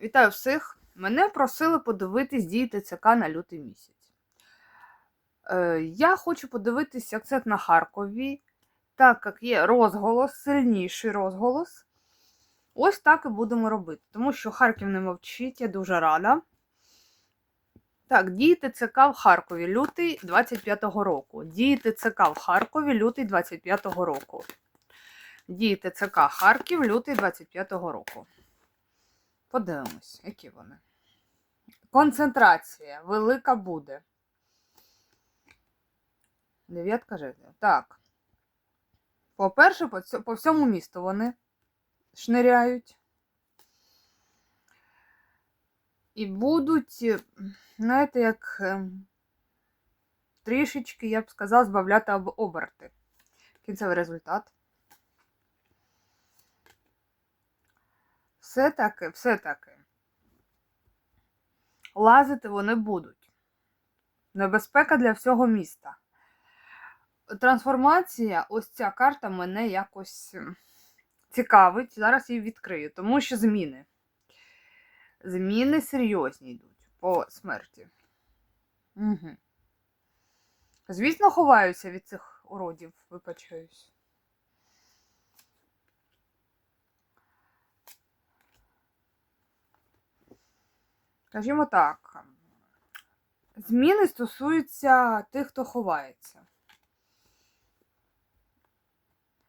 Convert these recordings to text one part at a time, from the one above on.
Вітаю всіх! Мене просили подивитись дії ТЦК на лютий місяць. Е, я хочу подивитись акцент на Харкові, так як є розголос, сильніший розголос. Ось так і будемо робити. Тому що Харків не мовчить, я дуже рада. Так, дії ТЦК в Харкові, лютий 25-го року. Дії ТЦК в Харкові, лютий 25-го року. Дії ТЦК Харків, лютий 25-го року. Подивимось, які вони. Концентрація велика буде. Дев'ятка жезлів. Так. По-перше, по, по всьому місту вони шниряють. І будуть, знаєте, як ем, трішечки, я б сказала, збавляти об- оберти. Кінцевий результат. Все таки, все таки. Лазити вони будуть. Небезпека для всього міста. Трансформація, ось ця карта мене якось цікавить. Зараз її відкрию, тому що зміни. Зміни серйозні йдуть по смерті. Угу. Звісно, ховаюся від цих уродів, вибачаюсь. Скажімо так, зміни стосуються тих, хто ховається.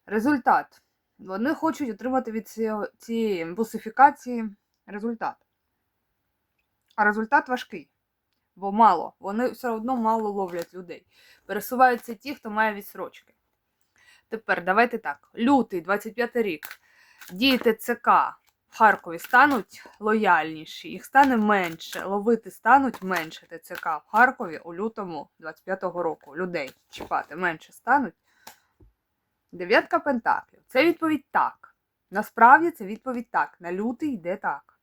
Результат. Вони хочуть отримати від цієї бусифікації результат. А результат важкий, бо мало. Вони все одно мало ловлять людей. Пересуваються ті, хто має відсрочки. Тепер давайте так. Лютий, 25 рік. Дії ТЦК в Харкові стануть лояльніші, їх стане менше, ловити стануть менше ТЦК в Харкові у лютому 25-го року. Людей чіпати менше стануть. Дев'ятка пентаклів. Це відповідь так. Насправді це відповідь так. На лютий йде так.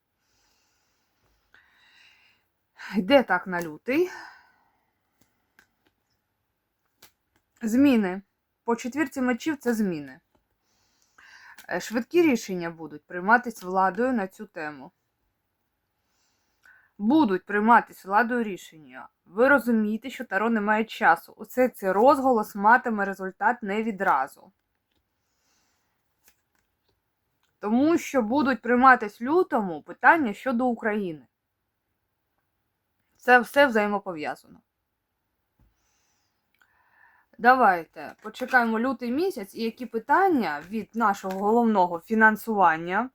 Йде так на лютий. Зміни. По четвірці мечів це зміни. Е, Швидкі рішення будуть прийматись владою на цю тему. Будуть прийматись владою рішення. Ви розумієте, що Таро не має часу. Усе цей розголос матиме результат не відразу. Тому що будуть прийматись лютому питання щодо України. Це все взаємопов'язано. Давайте почекаємо лютий місяць і які питання від нашого головного фінансування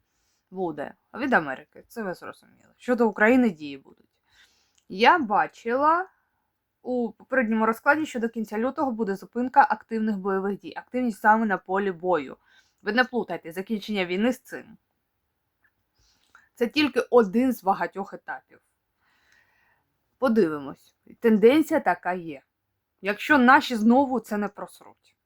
буде. Від Америки, це ви зрозуміли. Щодо України дії будуть. Я бачила у попередньому розкладі, що до кінця лютого буде зупинка активних бойових дій. Активність саме на полі бою. Ви не плутайте закінчення війни з цим. Це тільки один з багатьох етапів. Подивимось. Тенденція така є. Якщо наші знову це не просруть.